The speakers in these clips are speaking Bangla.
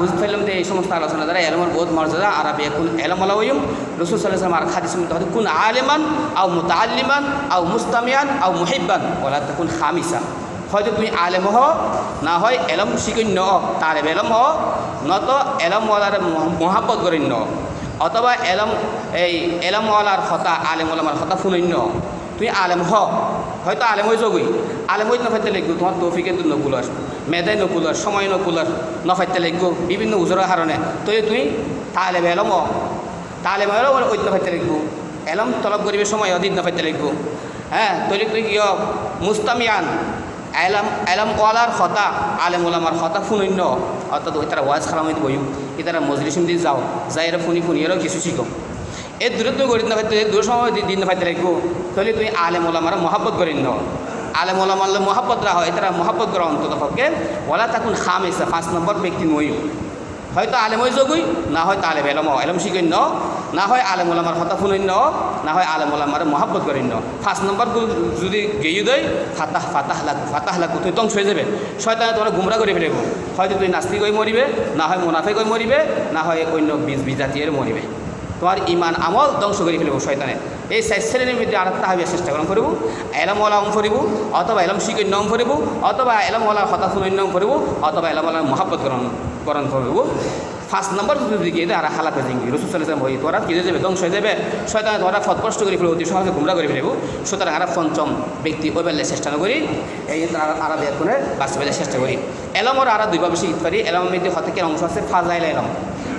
বুঝতে পারলাম যে এই সমস্ত আলোচনা দ্বারা এলমের বোধ মর্যাদা, আর এখন এলম আলাউম রসুল সাল্লাম আর খাদিস হয়তো কোন আলেমান, আও মুতাল্লিমান আও মুস্তামিয়ান, আও মুহিব্বান ওলা কোন খামিসা হয়তো তুমি আলেম হ না হয় এলম শিকন্য তার এলম হ নত এলম ওয়ালার মহাব্বত করিন্য অথবা এলম এই এলমওয়ালার হতা আলেম ওলামার হতা ফুনন্য তুমি আলেম হ হয়তো আলেম হয়ে যোগই আলেম হইতে নফাইতে লিখব তোমার তৌফিকে তুই নকুলার মেদাই নকুলার সময় নকুলার নফাইতে লিখব বিভিন্ন উজরের কারণে তুই তুই তালেম এলম। তালেম এলম ওই নফাইতে লিখব এলম তলব করিবে সময় অদিন নফাইতে লিখব হ্যাঁ তুই তুই কি মুস্তামিয়ান, এলাম এলাম ওয়ালার হতা আলেম ওলামার হতা ফুনন্য অর্থাৎ ওই তারা ওয়াজ খালামিত বইম এ তারা মজলিসিম দিয়ে যাও, যাই এরা ফুনি ফুনি এরাও কিছু শিখো এর দূরে তুমি গরিব না ফাইতে দূর সময় দিন ফাইতে রাখব তাহলে তুমি আলেম ওলামার মহাব্বত করেন ন আলেম ওলামার মহাব্বত রাখো এটারা মহাব্বত করা অন্তত পক্ষে। ওলা খাম এসে পাঁচ নম্বর ব্যক্তি নই হয়তো আলেম ওই যোগই না হয় আলেম এলম এলম শিখেন ন হয় আলেম ওলামার হতা ফুনইন ন হয় আলেম ওলামার মহাব্বত করেন ন পাঁচ নম্বর যদি গেয়ে দেয়, ফাতাহ ফাতাহ লাগ ফাতাহ লাগ তুই ধ্বংস হয়ে যাবে। শয়তানে তোমার গুমরা করে ফেলব। হয়তো তুই নাস্তিক হয়ে মরিবে, না হয় মুনাফেক হয়ে মরিবে, না হয় অন্য বীজ বিজাতিয়ের মরিবে। তোমার ইমান আমল ধ্বংস করে ফেলব শয়তানে। এই চার শ্রেণির মধ্যে আর একটা হাবিয়া চেষ্টা করম করিব? এলম ওলাম ফরিব অথবা এলম শিকৈন্য ফরিব অথবা এলম ওলার হতা ফুনৈন্য ফরিব অথবা এলম ওলার মহাব্বত করণ করণ ফরিব ফার্স্ট নম্বর গিয়ে আর হালা করে দিঙ্গি রসুল সাল্লাম হই তোরা কেঁদে যাবে ধ্বংস হয়ে যাবে শয়তানে তোরা ফতকষ্ট করে ফেলব অতি সহজে গুমরা করে ফেলব। সুতরাং আর পঞ্চম ব্যক্তি ওই বেলায় চেষ্টা করি, এই আরা বের করে বাস্তবায়নের চেষ্টা করি। এলমর আরা দুইভাবে শিখতে পারি, এলমের মধ্যে হতেকের অংশ আছে ফাজাইলা এলম,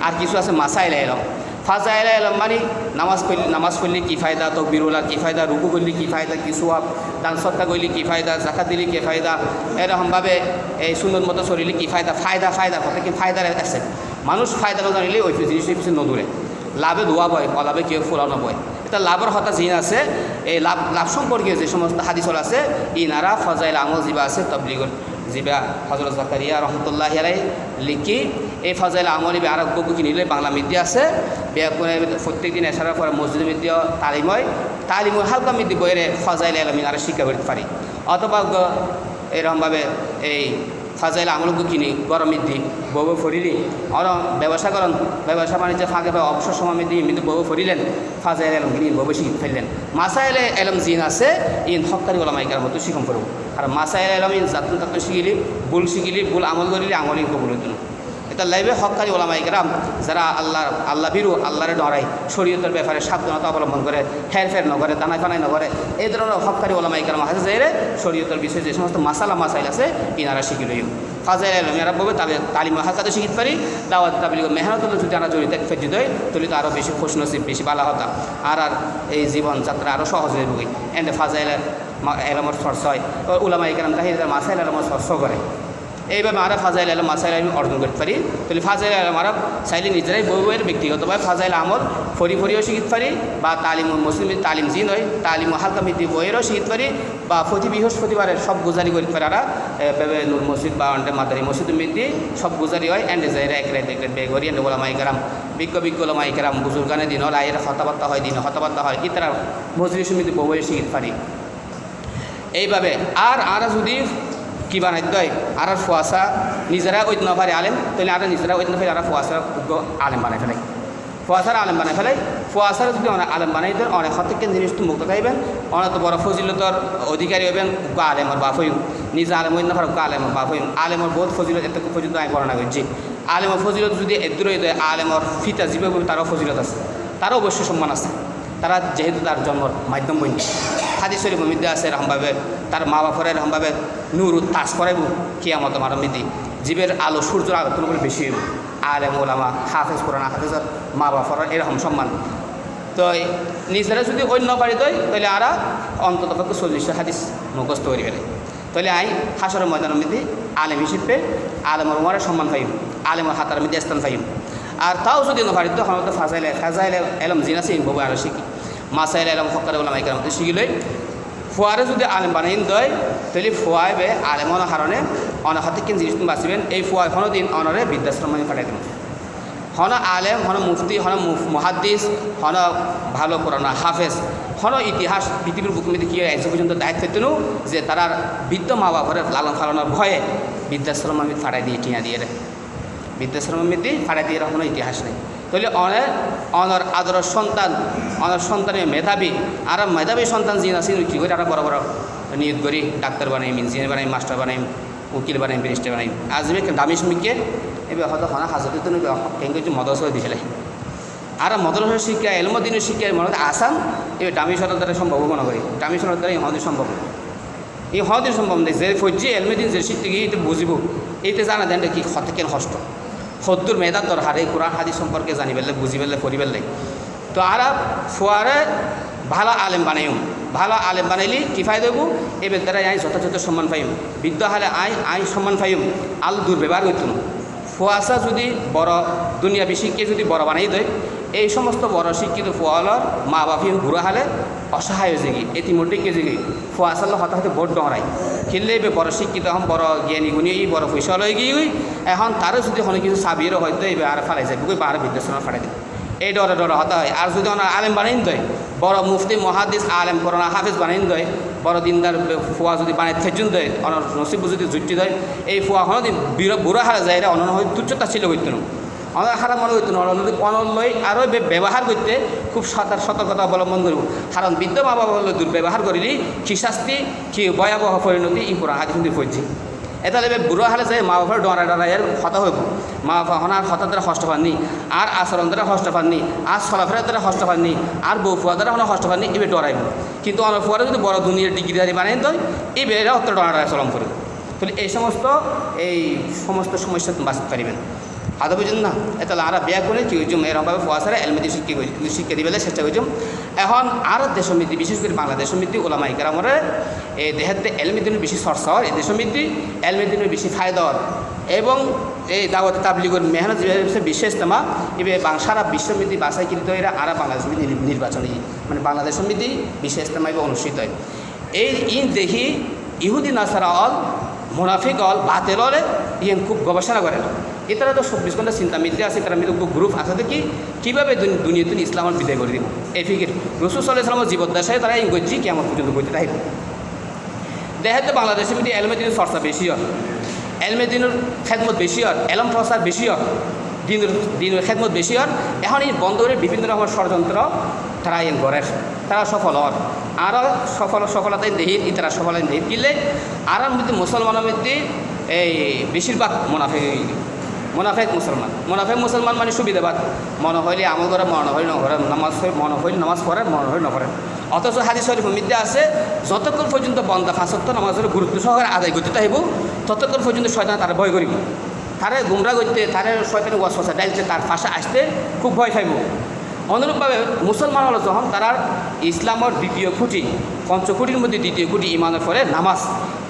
আর কিছু আছে মাসাইলা এলম। ফাজাইলা এলম মানে নামাজ পড়লে নামাজ পড়লে কী ফায়দা তকবিরুল্লাহ কী ফায়দা, রুকু করলে কী ফায়দা, কী সোয়াব, দান সৎকা করলে কী ফায়দা জাকাত দিলে কী ফায়দা, এরকমভাবে এই সুন্দর মতো শরীরে কী ফায়দা ফায়দা ফায়দা কথা কি ফায়দা আছে। মানুষ ফায়দা না জানিলে ওই জিনিসের পিছনে নদূরে। লাভে ধোয়া বয়, অলাভে কেউ ফুলানো বয়। এটা লাভের হতা জিন আছে, এই লাভ লাভ সম্পর্কে যে সমস্ত হাদিসল আছে, ইনারা ফজাইল আমল জিবা আছে তবলিগর জিবা হজরত জাকারিয়া রহমতুল্লাহ আলাই লিখি, এই ফজাইল আমলি ইবে আর বুকি নিলে? বাংলা মিডিয়া আছে। প্রত্যেক দিন এসার পরে মসজিদ মিডিয়া তালিম হয় তালিম হালকা মিডি বইয়ের ফজাইল আলমিন আর শিক্ষা করতে পারি। অথবা এরকমভাবে এই ফাজাইল আমলকু কিনি, গরম দি বউ ফরিলি অর, ব্যবসা করেন, ব্যবসা বাণিজ্য ফাঁকে বা অবসর সময় দিয়ে কিন্তু বউ ফরিলেন ফাজাইল এলম কিনি, বউ শিখি ফেললেন। মাসাইলে এলম জিন আছে, ইন হকারি ওলাম আইকার মতো শিখম করব আর মাসাইল এলম ইন জাতন তাতুন শিখিলি বুল শিখিলি, ভুল আমল করিলি আমলই কবুল হইতুন। এটা লাইবে ওলামাই কেরাম যারা আল্লাহ আল্লাহ বিরু আল্লাহরে ডরাই শরীয়তের ব্যাপারে সাবধানতা অবলম্বন করে হের ফের নগরে দানাই ফানাই নগরে এই ধরনের হকারি ওলামাই কেরাম আছে যে শরীয়তের বিষয়ে যে সমস্ত মাসালা, মাসাইল আছে, ইনারা শিখিলই ফাজাইল আলম এরা বলবে তাদের তালিম হালকাতে শিখিতে পারি, দাওয়াত তাবলিগ মেহনত যদি আমরা জড়িত ফেজি দেয় তাহলে তো আরও বেশি খুশ নসিব, বেশি বালা হতা। আর আর এই জীবনযাত্রা আরও সহজ হয়ে বুকি এন্ড ফাজাইল এলমর সরস হয়। উলামাই কেরাম তাহির মাসাইল এলমর সরস করে। এইভাবে আমরা ফাজাইল আলম মাসাইল আলম অর্জন করতে পারি। তাহলে ফাজাইল আলম আমরা চাইলে নিজেরাই বউয়ের ব্যক্তিগতভাবে ফাজাইল আমল, ফরি ফরিও শিখতে পারি বা তালিম মুসলিম, তালিম জিন হয় তালিম হালকা মিদ্দি বইয়েরও শিখতে পারি বা প্রতি বৃহস্পতিবারের সব গুজারি করতে পারি এভাবে নূর মসজিদ বা অন্ডে মাদারি মসজিদ মিদ্দি সব গুজারি হয়, এন্ড যাইরা এক রাত এক রাত বেগরি এন্ড ওলামাই কেরাম বিজ্ঞ বিজ্ঞ ওলামাই কেরাম বুজুর্গানে দিন হল আয়ের হতাবার্তা হয়, দিন হতাবার্তা হয় কি ইতারা মজলিস মিদ্দি বউয়ের শিখতে পারি। এইভাবে আর আর যদি কি বানাইতে হয় আর ফুয়াশা নিজেরা ঐত না পারে আলেম তাহলে আর নিজেরা ঐত না পারে আর ফুয়াশা উগ্র আলেম বানাই ফেলাই। ফুয়াশার আলেম বানাই ফেলাই। ফুয়াশার যদি অনেক আলেম বানাই দেন অনেক হত্যেক জিনিস তো মুক্ত খাইবেন অনেক বড় ফজিলতর অধিকারী হইবেন উগ্র আলেমর বাপ হইম নিজে আলেম হইন না পারে উগ্র আলেমর বাপ হইম আলেমর বহুত ফজিলত এত ফজিলত আমি বর্ণনা করছি আলেমর ফজিলত যদি এদুর হইতে আলেমর ফিতা জীবে তারও ফজিলত আছে। তারও অবশ্যই সম্মান আছে। তারা যেহেতু তার জন্মর মাধ্যম বইন হাদিস শরীফ মধ্যে আছে এরকমভাবে, তার মা বাপের এরকমভাবে নূর তাস করাইব কিয়ামত মারমিদি জীবের আলো, সূর্যের আলো করে বেশি হইব। আলেম ওলামা হাফেজ, কোরআন হাফেজর মা বাপর এরকম সম্মান। তো নিজেরা যদি অন্য পারি তৈ তাহলে আরা অন্তত পক্ষে চল্লিশটা হাদিস মুখস্থ করি ফেলে। তাহলে আই হাসরের ময়দানের মধ্যে আলেম হিসেবে আলেমর উমারের সম্মান পাইম, আলেমর হাতার মধ্যে স্থান পাইম। আর তাও যদি নপারি তখন তো ফাজাইলে ফাজাইলে এলম জিনা বউ আরও শিখি। মাসাইল এলম হকার বলা মাইকার মধ্যে শিখিলই ফুয়ারে যদি আলেম বানাইন দয়, তাহলে ফুয়াই বে আলেমন হারণে অনেক হাতে কিন জিনিস বাঁচিবেন। এই ফুয়াই কোনো দিন অনরে বৃদ্ধাশ্রম আমি পাঠাই দেবেন হন আলেম, হন মুফতি, হন মহাদ্দিস, হন ভালো কোরআনা হাফেজ, হন ইতিহাস পৃথিবীর বুকুমিতে কি আজ পর্যন্ত দায়িত্ব তেনু যে তারার বৃদ্ধ মা বাবার লালন ফালনের ভয়ে বৃদ্ধাশ্রম আমি ফাটাই দিয়ে টিয়া দিয়ে রে। বৃদ্ধাশ্রমের মধ্যে ফাড়া দিয়ে কোনো ইতিহাস নেই। তাহলে অনে অনর আদর সন্তান, অনর সন্তানের মেধাবী, আর মেধাবী সন্তান যিনি আছে কী করে আর বড় বড় নিয়োগ করি, ডাক্তার বানাই, ইঞ্জিনিয়ার বানাই, মাস্টার বানাই, উকিল বানাই, ব্যারিস্টার বানাই। আজকে দামি শ্রমিককে এবার হয়তো হনা হাজতে তো মদস হয়ে দিয়েছিলে আর মদরসা শিক্ষা এলমদিনের শিক্ষা মনে আসান এবার সরের দ্বারা সম্ভব মনে করি। সরের দ্বারা ইহদিন সম্ভব। এই হদিন সম্ভব নেই, যে ফজ্জি এলমেদিন যে শিখতে গিয়ে বুঝিব। এইতে জানা দেন কি, হতে কেন হষ্ট সত্তর মেধার দরকার এই কোরআন হাদিস সম্পর্কে জানি পেলে বুঝি পেলে পড়ি পেলে তো আর ফুয়ারে ভালো আলেম বানাইম ভালো আলেম বানাইলি, কি ফায়দা হইব? এবার দ্বারা আই যথাযথ সম্মান পাইম বিদ্যা হলে আই আই সম্মান পাইম আল দুর্ব্যবহার করতো না ফুয়াশা যদি বড়, দুনিয়া শিক্ষে যদি বড় বানাই দেয় এই সমস্ত বড় শিক্ষিত ফুয়ালর মা বাপি ঘুরা হালে অসহায় হয়ে যাগি ইতিমধ্যে কে যাগি ফুয়াশাল হতে হতে বড় ডরাই খেললে এবার বড় শিক্ষিত হম, বড় জ্ঞানী গুণী বড় পয়সা লই গিয়ে এখন তারও যদি কোনো কিছু সাবিরও হয়তো এবার আর ফালাই যাবে কই বার বিদ্যাসনা ফাটাই দেবে এই ডরে ডরে হতে হয়। আর যদি ওনার আলেম বানাই দেয়, বড় মুফতি, মহাদিস, আলেম করোনা হাফিজ বানাই দেয়, বড় দিনদার ফুয়া যদি বানাই থেজুন দেয় অনার নসিব যদি জুটি দেয়, এই ফুয়া হনো বুড়া হারা যায় এটা অনন্য হয় তুচ্ছতা ছিল হইতো না অনেক হারা মনে অনন্য অনলয় আরও ব্যবহার করতে খুব সতার সতর্কতা অবলম্বন করব। কারণ বৃদ্ধ মা বাবা হলে দুর্ব্যবহার করিলি, কি শাস্তি, কি ভয়াবহ পরিণতি ই পুরা হাজি কিন্তু পড়ছি। এটা লেবে বুড়ো হালে যায় মা বাবার ডরা ডরাইয়ের হতা হইব। মা বাবা হনার হতার দ্বারা হষ্ট পাননি, আর আচরণ দ্বারা হষ্ট পাননি, আর চলাফেরার দ্বারা হষ্ট পাননি, আর বউ ফুয়া দ্বারা হনা হষ্ট পাননি, এবার ডরাইব কিন্তু অনেক ফুয়ারে যদি বড় দুনিয়ার ডিগ্রিধারী বানাই দেয়, এবার এরা অত্র ডরা ডরা চলন করবে। তাহলে এই সমস্ত এই সমস্ত সমস্যা বাঁচতে পারিবেন আদৌ বুঝুন না। তাহলে আরা বিয়া করে কি হইছুম এরকমভাবে ফুয়াশারা এলমেদি শিক্ষা শিক্ষা দিবেলে চেষ্টা করছুম এখন আর দেশমিতি বিশেষ করে বাংলাদেশ সমিতি ওলামাই কেরামরে এই দেহাতে এলমেদিনের বেশি হয় এই দেশমিতি এলমেদিনের বেশি ফায়দা এবং এই দাওয়াত তাবলিগর মেহনত বিশেষ তেমা, এবে সারা বিশ্বমিতি বাসাই কিন্তু এরা আর বাংলাদেশ সমিতি নির্বাচন মানে বাংলাদেশ সমিতি বিশেষ তেমা এবার অনুষ্ঠিত হয়। এই ইন দেখি ইহুদি নাসারা অল মুনাফিক অল বাতেল অলে ইয়েন খুব গবেষণা করেন। এতারা তো চব্বিশ ঘণ্টা চিন্তা মিত্রে আছে তারা মিত্র গ্রুপ আছে, দেখি কীভাবে দুনিয়াতে ইসলামের বিদায় করে দিব। এই ফিকির রসুল সাল্লাহ ইসলামের জীবদ্দশায় তারা এই গজ্জি কেমন পর্যন্ত করতে তাই দেখাতে বাংলাদেশের মধ্যে এলমেদিনের চর্চা বেশি হয়। এলমেদিনের খেদমত বেশি হয়, এলম প্রসার বেশি হয়। দিনের দিনের খেদমত বেশি হয়। এখন এই বন্ধ করে বিভিন্ন রকমের ষড়যন্ত্র তারা এই গড়ের তারা সফল হওয়ার আরও সফল সফলতায় দেহি তারা সফলতা দেহি কিনলে আর মধ্যে মুসলমানের মধ্যে এই বেশিরভাগ মুনাফে মোনাফেক মুসলমান। মোনাফেক মুসলমান মানে সুবিধাবাদ। মনে হইলে আমল করে, মনে হইলে নকরে। নামাজ মনে হইলে নামাজ পড়ে, মনে হইলে নকরে। অথচ হাজি শরীফ মিদ্যে আছে, যতক্ষণ পর্যন্ত বন্দা ফাঁসত্ব নামাজের গুরুত্ব সহকারে আদায় করতে আহিব ততক্ষণ পর্যন্ত শয়তান তারা ভয় করিব। তারে গুমরা করতে, তারে শয়তান ওয়াসা ডাইলতে তার ফাঁসা আসতে খুব ভয় খাইব অনুরূপভাবে মুসলমান হলো যখন তারা ইসলামের দ্বিতীয় খুঁটি পঞ্চকুটির মধ্যে দ্বিতীয় খুঁটি ইমানের ফলে নামাজ।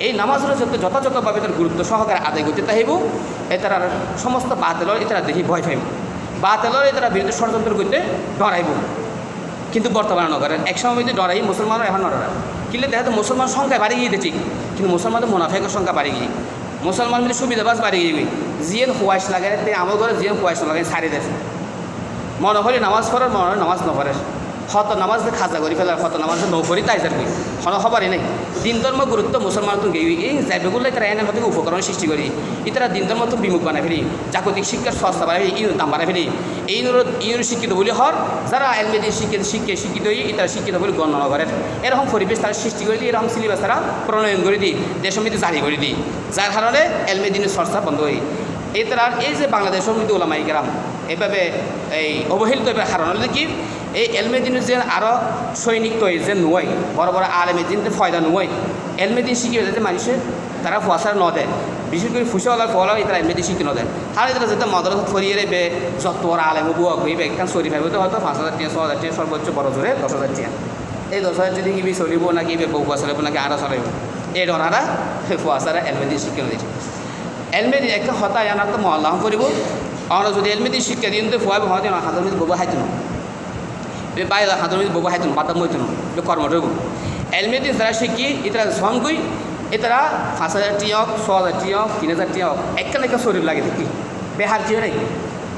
এই নামাজের যত যথাযথভাবে তার গুরুত্ব সহকারে আদায় করতে তাহিব, এ তারা সমস্ত বাতেলর এতারা দেখি ভয় পাইব। বাতেলর এতারা বিরুদ্ধে ষড়যন্ত্র করতে ডরাইব। কিন্তু বর্তমানে নগরের এক সময় মধ্যে ডরাই মুসলমানরা এখন নড়ারা কিন্তু দেখা তো মুসলমান সংখ্যা বাড়ি গিয়ে ঠিক কিন্তু মুসলমানদের মুনাফেকের সংখ্যা বাড়ি গিয়ে মুসলমান মধ্যে সুবিধাবাস বাড়ি গিয়ে জিয়েন হুয়াইশ লাগে আমার ঘরে জিয়েন হুয়াইশ লাগে সারি দেয়। মনে হলে নামাজ পড়ার মনে নামাজ নপড়ে হত নামাজ খাজা করি ফেলার হত নামাজ নপরি তাই যার হন হবারই নাই। দিন ধর্ম গুরুত্ব মুসলমান তো গেই, এই যাইবেগুলো তারা এনে হতে উপকরণ সৃষ্টি করি। ইতারা দিন ধর্ম তো বিমুখ বানাই ফেলি, জাগতিক শিক্ষার সস্তা বানাই ফেলি ইউর দাম বানাই ফেলি। এই ইউর শিক্ষিত বলি হর যারা এলমেদি শিক্ষিত শিক্ষে শিক্ষিত হই, ইতারা শিক্ষিত বলে গণনা করেন এরকম পরিবেশ তারা সৃষ্টি করে দিই এরকম সিলেবাস তারা প্রণয়ন করে দিই দেশমিতি জারি করে দিই যার কারণে এলমেদিনের চর্চা বন্ধ হই। এই তার, এই যে বাংলাদেশ সমিতি ওলামাই এভাবে এই অবহেলিত কারণ হলে কি? এই এলমেদিন যে আরও সৈনিক তৈরি যে নয় বড় বড় আলমেদিন ফয়দা নয় এলমেদিন শিখে যে মানুষের তারা ফুয়াশার ন দেয় বিশেষ করে ফুসওয়ালার ফল হয় তারা এলমেদিন শিখতে ন দেয় আর এটা যেটা মদরসা ফরিয়ে বে যত বড় আলেম বুয়া কইবে একখান সরি ফাইবে তো হয়তো পাঁচ হাজার টিয়া ছ হাজার টিয়া সর্বোচ্চ বড় জোরে দশ হাজার টিয়া। এই দশ হাজার যদি কিবি চলিব নাকি বউ চলিব নাকি আরও চলিব। এই ডরারা ফুয়াশারা এলমেদিন শিখে দিয়েছে এলমেদি একটা হতা আনার তো মহল্লাহ করিব আমরা যদি এলমেদি শিক্ষা দিন তো ফুয়াবে হতে না হাতের মধ্যে ববু হাইতো না বাইরে হাতের মধ্যে হাইতো না বাতাম মইতো না কর্ম রইব এলমেদি যারা শিখি এটারা সম কই এটারা পাঁচ হাজার টিয়া হোক ছ হাজার টিয়া হোক তিন হাজার টিয়া হোক একটা একটা শরীর লাগে দেখি বেহার টিও নেই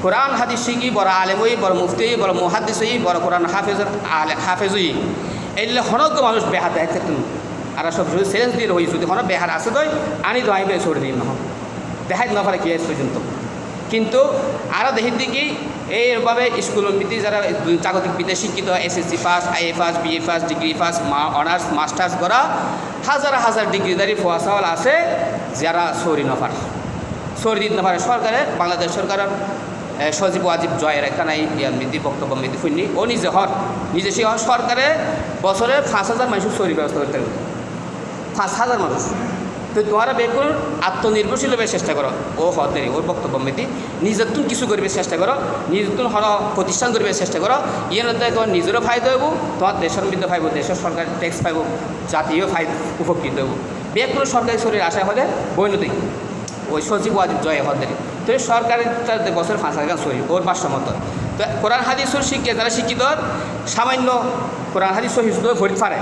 কোরআন হাদিস শিখি বড় আলেম হই বড় মুফতি বড় মুহাদ্দিস বড় কোরআন হাফেজ আলে হাফেজ হই এইলে হনক মানুষ বেহার দেখাতে আর সব সেলেন্স দিয়ে রই যদি হন বেহার আছে দই আনি দই বে ছড়ে দিন নহক দেখাই না কি পর্যন্ত কিন্তু আরও দেখি দিকে এইভাবে স্কুল ভিত্তি যারা জাগতিক বিদ্যায় শিক্ষিত SSC pass IA pass BA pass degree pass মা অনার্স মাস্টার্স করা হাজার হাজার ডিগ্রিদারি ফোয়াশাওয়াল আছে যারা সরি নফার সরি দিতে না পারে সরকারের বাংলাদেশ সরকারের সজীব ওয়াজিব জয়ের একখানা ইয়ার মিদি বক্তব্য মিদি শুনি ও নিজে হর নিজে সে সরকারে বছরে পাঁচ হাজার মানুষের সরি ব্যবস্থা করতে পাঁচ হাজার মানুষ। তো তোমারা বেকুর আত্মনির্ভরশীল হয়ে চেষ্টা করো। ও হতে ওর বক্তব্য মেতি। নিজের তুন কিছু করবে চেষ্টা করো। নিজের তুন হর প্রতিষ্ঠান করবে চেষ্টা করো। ইয়ে তোমার নিজেরও ফায়দা হব তোমার দেশের মধ্যে ফাইব দেশের সরকার ট্যাক্স পাইব জাতীয় ফাই উপকৃত হব বেকুর সরকারি শরীর আশা হলে বৈনতিক ওই সচিব ওয়াজিব জয় হদের তো সরকারের তার বছর পাঁচ হাজার সরি ওর পাঁচশো মতো। তো কোরআন হাদিসুর শিক্ষা, যারা শিক্ষিত, সামান্য কোরআন, হাদিস, সহি শুধু ফরিদ পারে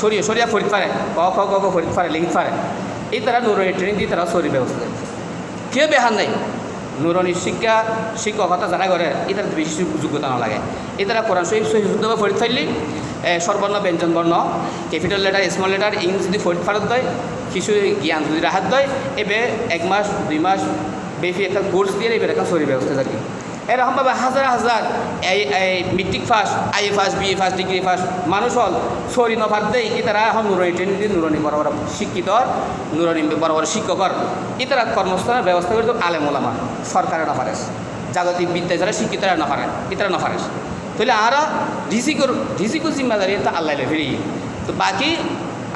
সরিয়ে, সরিয়া ফরিদ পারে ক, খ ক ফরিদ পারে লিখিত পারে এই তারা নুরনি ট্রেনিং দিয়ে তারা সরি ব্যবস্থা কেউ বেহার নাই? নুরনি শিক্ষা, শিক্ষকতা যারা করে এটার বেশি যোগ্যতা না লাগে এই তারা কোরআন শরীফ শুদ্ধভাবে ফরিদ ফাইলি সর্বর্ণ ব্যঞ্জন বর্ণ capital letter small letter English যদি ফরিদ ফারত দেয় কিছু জ্ঞান যদি রাহাত দেয় এবে এক মাস, দুই মাস বেশি একটা কোর্স দিয়ে এবার একটা সরি ব্যবস্থা থাকি এরকমভাবে হাজার হাজার এই এই matric first I B A first degree first মানুষ হল সরি নফার দেয় কি তারা এখন নুরনি ট্রেনিং দিয়ে নুরনি বড় বড় শিক্ষিত, নুরনি বড় বড় শিক্ষকর ই তারা কর্মস্থানের ব্যবস্থা করে তো আলেম ওলামা, সরকারের নফারেস জাগতিক বিদ্যায় যারা শিক্ষিতরা নফারে ইতারা নফারেস তাহলে আর রিজিকর রিজিকর জিম্মাদারি তো আল্লাহ ফিরি তো বাকি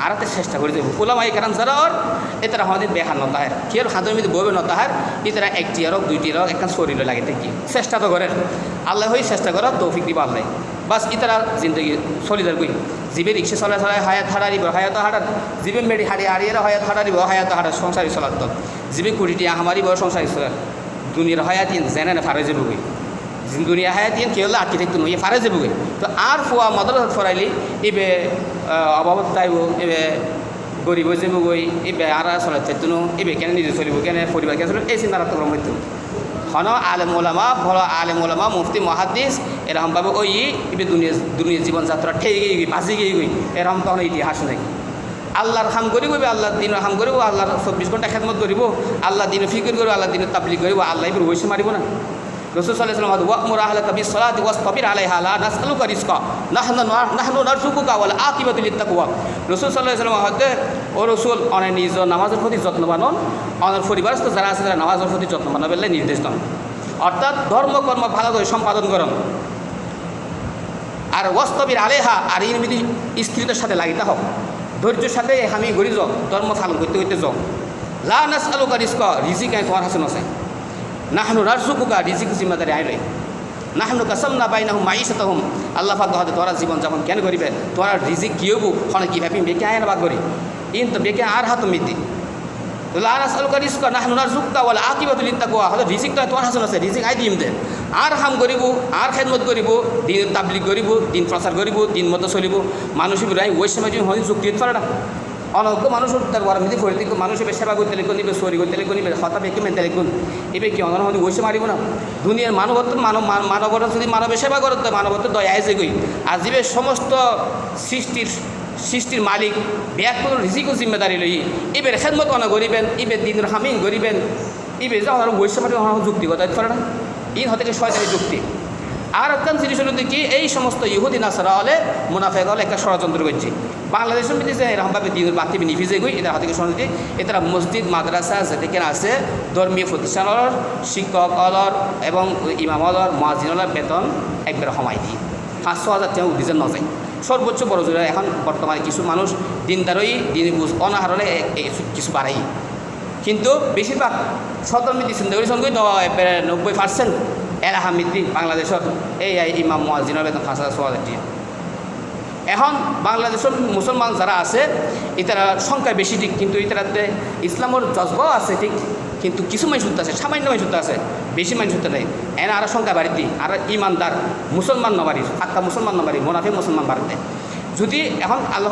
একটা চেষ্টা করে দেবো। ওলামাই কারণ যারা ওর এতারা আমাদের বেহার নতাহার কি আর হাতের মধ্যে বইবে নতাহার এতারা একটি আরক দুইটি আরক একখান শরীরে লাগে থাকি চেষ্টা তো করে আল্লাহ হয়ে চেষ্টা করা তৌফিক দিব আল্লাহ। বাস ইতারা জিন্দগি চলি যার গই জিবে চলা চলাই হায়াত হারারিব, হায়াত হারার। জিবে মেডি হারি হারিয়ে হায়াত হারারিব, হায়াত হারার সংসারী চলার তো জিবে কুড়িটি আহামারিব সংসারী চলার। দুনিয়ার হায়াত জেনে না ফারে গই দুনিয়া হায়াত ইয়ান কেউ আটকে থাকতো ইয়ে ফারে যাব তো আর ফুয়া মদরত ফরাইলি ইবে অভাবত তাইব এবে গরিব যাব গই এবে আর চলে থাকতো এবে কেন নিজে চলিব, কেন পরিবার কেন এই চিন্তা রাখতে হইতো হন আলেম ওলামা ভালো আলেম ওলামা, মুফতি মহাদিস এরকম ভাবে ওই ইবে দুনিয়া দুনিয়া জীবনযাত্রা ঠেকে গিয়ে গই বাঁচি গিয়ে গই এরকম তখন ইতিহাস নাকি আল্লাহর হাম করিব আল্লাহর দিনের হাম করিব আল্লাহর চব্বিশ ঘণ্টা খেদমত করিব আল্লাহ দিনে ফিকির করিব আল্লাহ দিনের তাবলিগ করিব আল্লাহ বসে মারিব না। রসুল সাল্লাহ ওয়াকমুর আহলা কবি সলাত ওয়াস্তবির আলাইহা, লা নাসআলুকা রিজকা, নাহনু নাহনু নারজুকুকা ওয়াল আকিবাতু লিত্তাকওয়া রসুল সাল্লাল্লাহু আলাইহি ওয়াসাল্লাম হতে ও রসুল অনে নিজ নামাজের প্রতি যত্নবান হন অনের পরিবারস্থ যারা আছে যারা নামাজের প্রতি যত্নবান বলে নির্দেশ দেন। অর্থাৎ ধর্মকর্ম ভালো করে সম্পাদন করেন। আর ওয়াস্তবির আলেহা আর ইন যদি স্ত্রীদের সাথে লাগিতে হোক ধৈর্যের সাথে আমি গড়ি যাও ধর্ম পালন করতে করতে যাও। লা নাস আলুকা রিস্ক রিজিক তোমার হাসন আছে নাহনু রাজুকুকা রিজিক জিম্মাদারি আইলে নাহনু কাসম না পাই নাহু মাই সাথে হুম আল্লাহ ফাক হতে তোরা জীবন যাপন কেন করিবে? তোরা রিজিক কি হবু? হনে কি ভাবি? বেকে আয় না বাদ করি। ইন তো বেকে আর হাত মিতি লানাস আলুকা রিস্ক নাহনু রাজুকুকা ওয়ালা আকিবাতুল ইত্তাকুয়া হলে রিজিক তো তোমার হাসন আছে, রিজিক আই দিম দে। আর হাম করিব, আর খেদমত করিব দিন তাবলিগ করিব, দিন প্রচার করিব, দিন মতো চলিব। মানুষ রাই ওই সময় যদি হয় যুক্তি পারে না। অনজ্ঞ মানুষ তার বড় মিদি ফরিদি মানুষ এবার সেবা করতে লিখুন এবার সরি করতে লিখুন এবার হতা বেঁকে মেনতে লিখুন, এবার কি অনর হতে বসে মারিব না? দুনিয়ার মানবত্ব, মানব মানবতা যদি মানবের সেবা করতে মানবত্ব দয়া আছে গই আর জীবের সমস্ত সৃষ্টির সৃষ্টির মালিক, ব্যাকুল, রিজিকও জিম্মেদারি লই। এবার খেদমত অনা করিবেন, এবার দিনের হামিন করিবেন, এবার যা ওনারা বসে মারি যুক্তিগত পারে না ইন হতে শয়তানি যুক্তি? আর একটা জিনিস হলো কি এই সমস্ত ইহুদিন আসারা হলে মুনাফেক হলে একটা ষড়যন্ত্র করছে। বাংলাদেশের মধ্যে যে এরকমভাবে দিনের বাতি নিভিজে গই, এদের হাতে শুনতে এরা মসজিদ, মাদ্রাসা, যেদিকে আছে ধর্মীয় প্রতিষ্ঠানের শিক্ষক অলর এবং ইমাম অলর মহাজিনলার বেতন একবার সময় দিই পাঁচশো হাজার টাকা উদ্দিজে নজায়। সর্বোচ্চ বড় এখন বর্তমানে কিছু মানুষ দিনদারই, দিন বুঝ অনাহারণে কিছু বাড়াই। কিন্তু বেশিরভাগ সতর্মিতি চিন্তা করি সঙ্গে নব্বই পার্সেন্ট এলাহা মিত্রি বাংলাদেশের এই ইমাম মহাজিনের বেতন পাঁচ হাজার ছ হাজার এখন বাংলাদেশের মুসলমান যারা আছে, ইতারা সংখ্যা বেশি ঠিক, কিন্তু ইতারাতে ইসলামের জজবাও আছে ঠিক, কিন্তু কিছু মানুষ আছে, সামান্য মানুষ আছে, বেশি মানুষ নেই। এনে আরও সংখ্যা বাড়িতে, আর ইমানদার মুসলমান নবারি আক্কা মুসলমান নবারি মোনাফে মুসলমান বাড়িতে। যদি এখন আল্লাহ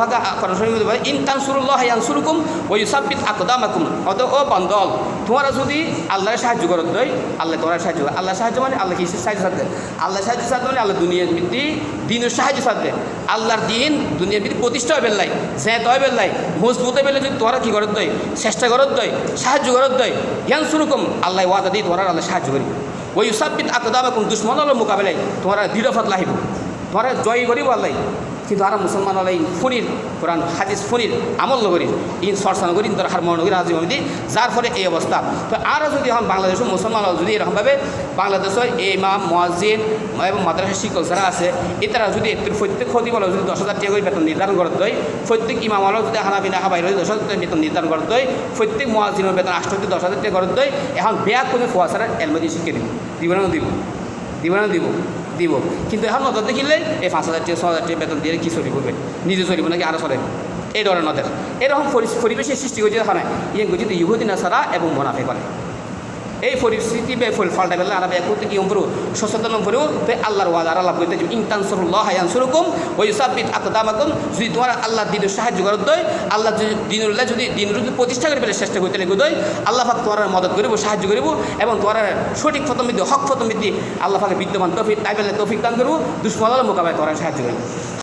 বলে ইনতান সুরুল্লাহ ইয়ানসুরুকুম ওই সাব্বিত আকদামাকুম অত, ও বন্দল, তোমরা যদি আল্লাহর সাহায্য করো দই, আল্লাহ তোমার সাহায্য করে আল্লাহ সাহায্য মানে আল্লাহ কিসের সাহায্য সাথে আল্লাহ সাহায্য সাথে মানে আল্লাহ দুনিয়ার ভিত্তি দিনের সাহায্য সাথে আল্লাহর দিন দুনিয়ার ভিত্তি প্রতিষ্ঠা হবে লাই যে তয় বেল্লাই মজবুত হবে যদি তোরা কি করত দই, চেষ্টা করত দই, সাহায্য করত দই, ইয়ানসুরুকুম, আল্লাহ ওয়াদা দিই তোমরা আল্লাহ সাহায্য করি ওই সাব্বিত আকদামাকুম দুশ্মনের মোকাবেলায়, তোমরা দৃঢ়ফত লাহিব তোমরা জয় করিব আল্লাহ। কিন্তু আর মুসলমান হলে ফনির, কোরআন, হাদিস ফনির আমল নগরী ইন সরসা নগরী তোর হার মহানগরী রাজি হমিদি যার ফলে এই অবস্থা। তো আরও যদি এখন বাংলাদেশে মুসলমান যদি এরকমভাবে বাংলাদেশের ইমাম মহাজিন এবং মাদ্রাসা শিক্ষক যারা আছে এতারা যদি প্রত্যেক ক্ষতি বলে যদি দশ হাজার টাকা করে বেতন নির্ধারণ করতে হয় প্রত্যেক ইমাম হল যদি হানাবিনা হাবাই রয়ে দশ হাজার টাকা বেতন নির্ধারণ করতে হয় প্রত্যেক মহাজিনের বেতন আষ্ট থেকে দশ হাজার টাকা করতে হয় এখন বেয়া কোনো ফোয়া ছাড়া এলমদি শিখে দিব। দিব না, দিব। দিব না, দিব। দিব। কিন্তু এখন নজর দেখিলে এই পাঁচ হাজার টাকা ছ হাজার টাকা বেতন দিয়ে কি চলি করবে নিজে চলিব নাকি আরও চলে? এই ধরনের নদের এরকম পরি- পরিবেশের সৃষ্টি করছে দেখা নাই। ইয়ে গুজিত ইহুদিনা ছাড়া এবং মনাফে করে এই পরিস্থিতি বে ফুল ফাল্টা বেলা আরবে করতে কি অম্বরু সচেতন বে আল্লাহর ওয়াদা, আল্লাহ বলতে ইনতানসরুল্লাহ হায়ানসুরুকুম ওই সাব্বিত আকদামাকুম। যদি তোমার আল্লাহ দিনের সাহায্য করত, দই, আল্লাহ যদি দিনুল্লাহ যদি দিন যদি প্রতিষ্ঠা করে ফেলে চেষ্টা করতে লেগে দই, আল্লাহ পাক তোমার মদত করিব, সাহায্য করিব এবং তোমার সঠিক ফতমিদ্দি হক ফতমিদ্দি আল্লাহ পাকে বিদ্যমান তফিক, তাই পেলে তফিক দান করব দুশ্মনের মোকাবেলা তোমার সাহায্য করিব।